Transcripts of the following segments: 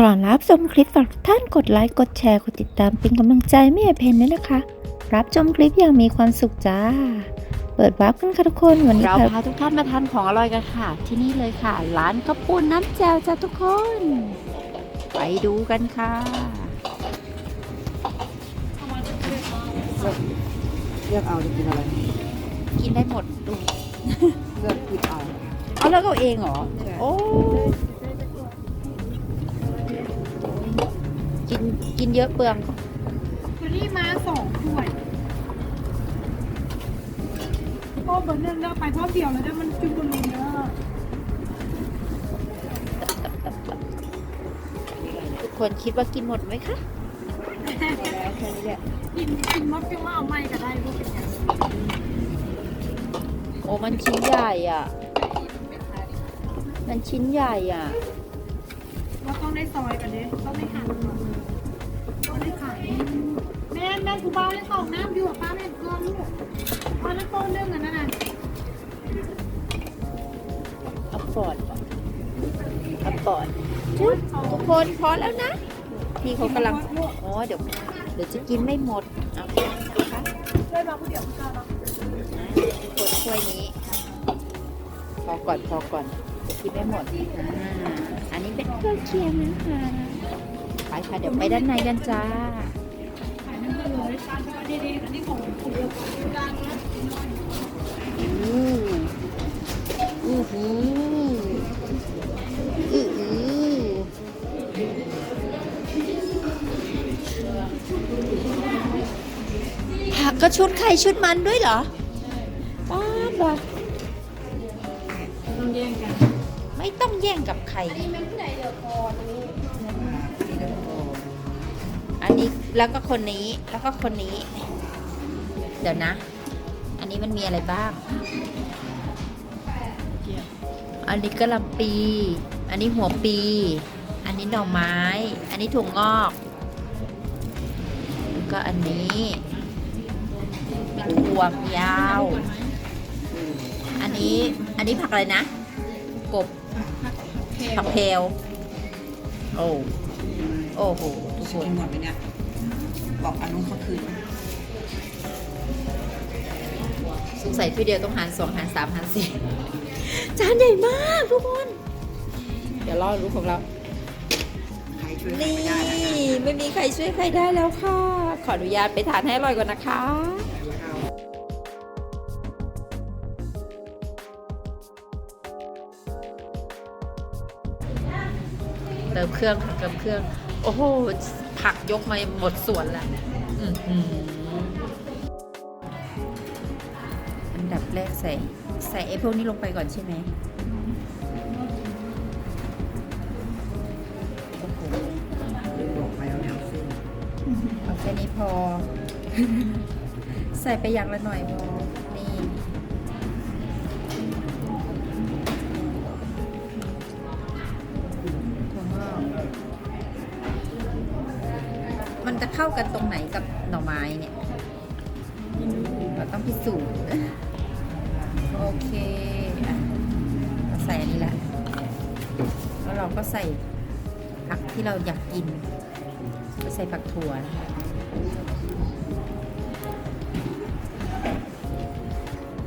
ก่อนรับชมคลิปฝากทุกท่านกดไลค์กดแชร์กดติดตามเป็นกำลังใจไม่ให้เพนด้วยนะคะ รับชมคลิปอย่างมีความสุขจ้า เปิดวาร์ปกันค่ะทุกคนวันนี้เราค่ะพาทุกท่านมาทานของอร่อยกันค่ะ ที่นี่เลยค่ะ ร้านข้าวปุ้นน้ำแจ่วจ้ะทุกคน ไปดูกันค่ะเลือกเอาจะกินอะไร กินได้หมดดูเลือกหยิบเอาเอาแล้วก็เองเหรอใช่โอ้ กินกินเยอะเปลืองวันนี้มาสองถ้วยโอ้เบอร์หนึ่งเราไปเพร้อมเดียวแล้วนะมันจุบุรีเนอะทุกคนคิดว่ากินหมดไหมคะแล้วแค่นี้แหละกินกินมดจังว่าเอาไม่ก็ได้พวกเป็นอย่างโอ้มันชิ้นใหญ่อะ มันชิ้นใหญ่อะ ว่าต้องได้ซอยกันเลยต้องได้หั่นก่อนต้องได้ขายแม่แม่กูเบาได้ของน้ำอยู่อะป้าแม่ก็ลูกเอาแล้วโป้เรื่องกันนั่นน่ะอัปปอดอัปปอดจุ๊บทุกคนพอแล้วนะพี่เขากำลังอ๋อเดี๋ยวเดี๋ยวจะกินไม่หมดเอาแค่นี้นะคะได้มาผู้เดียวผู้เจ้าเนาะทุกคนถ้วยนี้พอก่อนพอก่อน เดี๋ยวกินไม่หมดอ่าอันนี้เป็นเครื่องเคียงนะคะไปค่ะเดี๋ยวไปด้านในกันจ้าขายน้ำมันเลยป้าชอบดีๆอันนี้ของคุณเดียวกันะอู้อู้หูอู้หูผักก็ชุดใครชุดมันด้วยเหรอป้าดว่ะต้องแย่งกัน ไม่ต้องแย่งกับใครนี่มันผู้ใดเดือดคอนี้อันนี้แล้วก็คนนี้แล้วก็คนนี้ เดี๋ยวนะ อันนี้มันมีอะไรบ้าง อันนี้กะหล่ำปี อันนี้หัวปี อันนี้หน่อไม้ อันนี้ถั่วงอกแล้วก็อันนี้มีถั่วยาว อันนี้อันนี้ผักอะไรนะ กบ ผักเพลวโอ้โอ้โหทุกคกินนหมดไหมเนี่ยบอกอันนู้นเขาคืนสงสัยพี่เดียวต้องหารสองหารสามหารสี่จานใหญ่มากทุกคน เดี๋ยวรอรู้ของเราใครช่วยใครนี่ไม่ได้แล้วนะไม่มีใครช่วยใครได้แล้วค่ะ ขออนุญาตไปทานให้อร่อยก่อนนะคะ เติมเครื่องค่ะเติมเครื่อง โอ้โห ผักยกมาหมดสวนแล้วอันดับแรกใส่ ใส่ไอ้พวกนี้ลงไปก่อนใช่ไหมโอ้โหบอกไปแล้วเนี่ยซึ่งเอาแค่นี้พอ ใส่ไปอย่างละหน่อยพอ จะเข้ากันตรงไหนกับหน่อไม้เนี่ย เราต้องพิสูจน์ โอเคอะเราใส่อันนี้แหละ แล้วเราก็ใส่ผักที่เราอยากกิน ก็ใส่ผักถั่ว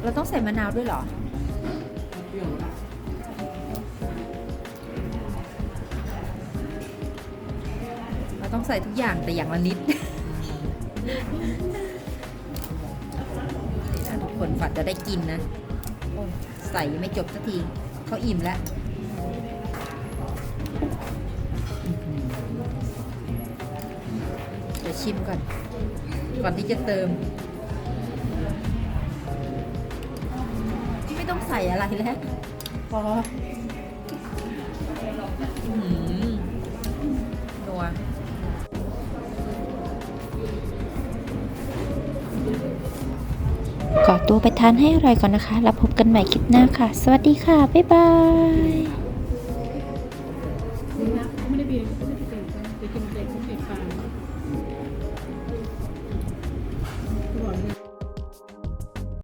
เราต้องใส่มะนาวด้วยเหรอ ต้องใส่ทุกอย่างแต่อย่างละนิดนี่นะทุกคนฝันจะได้กินนะ ใส่ยังไม่จบสักทีเขาอิ่มแล้วอื้อหือเดี๋ยวชิมก่อน ก่อนที่จะเติม ไม่ต้องใส่อะไรแล้วพออื้อหือนัว ขอตัวไปทานให้อร่อยก่อนนะคะ แล้วพบกันใหม่คลิปหน้าค่ะ สวัสดีค่ะ บ๊ายบายไม่ได้บีไม่ได้เบียร์ไปกินเด็กกินเด็กปลา